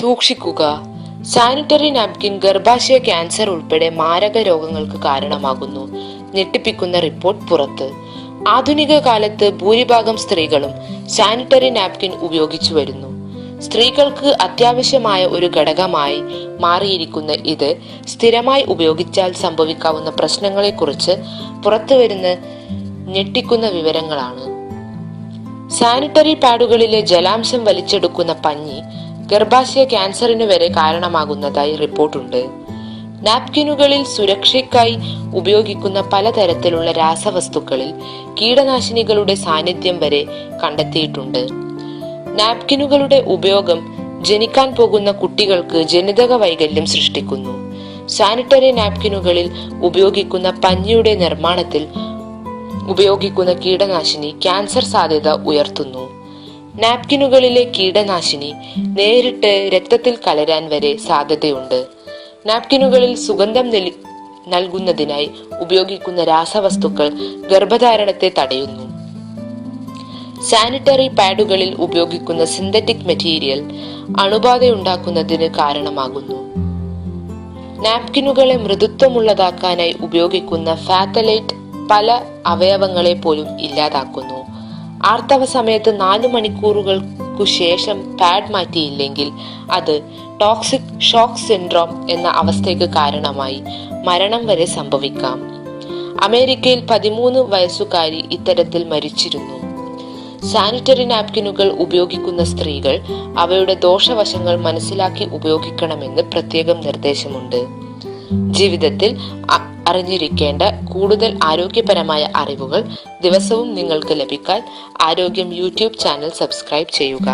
സൂക്ഷിക്കുക. Sanitary napkin ഗർഭാശയ cancer ഉൾപ്പെടെ മാരക രോഗങ്ങൾക്ക് കാരണമാകുന്നു. ഞെട്ടിപ്പിക്കുന്ന റിപ്പോർട്ട് പുറത്ത്. ആധുനിക കാലത്ത് ഭൂരിഭാഗം സ്ത്രീകളും സാനിറ്ററി നാപ്കിൻ ഉപയോഗിച്ചു വരുന്നു. സ്ത്രീകൾക്ക് അത്യാവശ്യമായ ഒരു ഘടകമായി മാറിയിരിക്കുന്ന ഇത് സ്ഥിരമായി ഉപയോഗിച്ചാൽ സംഭവിക്കാവുന്ന പ്രശ്നങ്ങളെക്കുറിച്ച് പുറത്തുവരുന്ന ഞെട്ടിക്കുന്ന വിവരങ്ങളാണ്. സാനിറ്ററി പാഡുകളിലെ ജലാംശം വലിച്ചെടുക്കുന്ന പഞ്ഞി ഗർഭാശയ ക്യാൻസറിന് വരെ കാരണമാകുന്നതായി റിപ്പോർട്ടുണ്ട്. നാപ്കിനുകളിൽ സുരക്ഷയ്ക്കായി ഉപയോഗിക്കുന്ന പലതരത്തിലുള്ള രാസവസ്തുക്കളിൽ കീടനാശിനികളുടെ സാന്നിധ്യം വരെ കണ്ടെത്തിയിട്ടുണ്ട്. നാപ്കിനുകളുടെ ഉപയോഗം ജനിക്കാൻ പോകുന്ന കുട്ടികൾക്ക് ജനിതക വൈകല്യം സൃഷ്ടിക്കുന്നു. സാനിറ്ററി നാപ്കിനുകളിൽ ഉപയോഗിക്കുന്ന പഞ്ഞിയുടെ നിർമ്മാണത്തിൽ ഉപയോഗിക്കുന്ന കീടനാശിനി ക്യാൻസർ സാധ്യത ഉയർത്തുന്നു. നാപ്കിനുകളിലെ കീടനാശിനി നേരിട്ട് രക്തത്തിൽ കലരാൻ വരെ സാധ്യതയുണ്ട്. നാപ്കിനുകളിൽ സുഗന്ധം നൽകുന്നതിനായി ഉപയോഗിക്കുന്ന രാസവസ്തുക്കൾ ഗർഭധാരണത്തെ തടയുന്നു. സാനിറ്ററി പാഡുകളിൽ ഉപയോഗിക്കുന്ന സിന്തറ്റിക് മെറ്റീരിയൽ അണുബാധയുണ്ടാക്കുന്നതിന് കാരണമാകുന്നു. നാപ്കിനുകളെ മൃദുത്വമുള്ളതാക്കാനായി ഉപയോഗിക്കുന്ന ഫാത്തലൈറ്റ് പല അവയവങ്ങളെ പോലും ഇല്ലാതാക്കുന്നു. ആർത്തവ സമയത്ത് നാല് മണിക്കൂറുകൾക്കു ശേഷം പാഡ് മാറ്റിയില്ലെങ്കിൽ അത് ടോക്സിക് ഷോക്ക് സിൻഡ്രോം എന്ന അവസ്ഥയ്ക്ക് കാരണമായി മരണം വരെ സംഭവിക്കാം. അമേരിക്കയിൽ പതിമൂന്ന് വയസ്സുകാരി ഇത്തരത്തിൽ മരിച്ചിരുന്നു. സാനിറ്ററി നാപ്കിനുകൾ ഉപയോഗിക്കുന്ന സ്ത്രീകൾ അവയുടെ ദോഷവശങ്ങൾ മനസ്സിലാക്കി ഉപയോഗിക്കണമെന്ന് പ്രത്യേകം നിർദ്ദേശമുണ്ട്. ജീവിതത്തിൽ അറിഞ്ഞിരിക്കേണ്ട കൂടുതൽ ആരോഗ്യപരമായ അറിവുകൾ ദിവസവും നിങ്ങൾക്ക് ലഭിക്കാൻ ആരോഗ്യം യൂട്യൂബ് ചാനൽ സബ്സ്ക്രൈബ് ചെയ്യുക.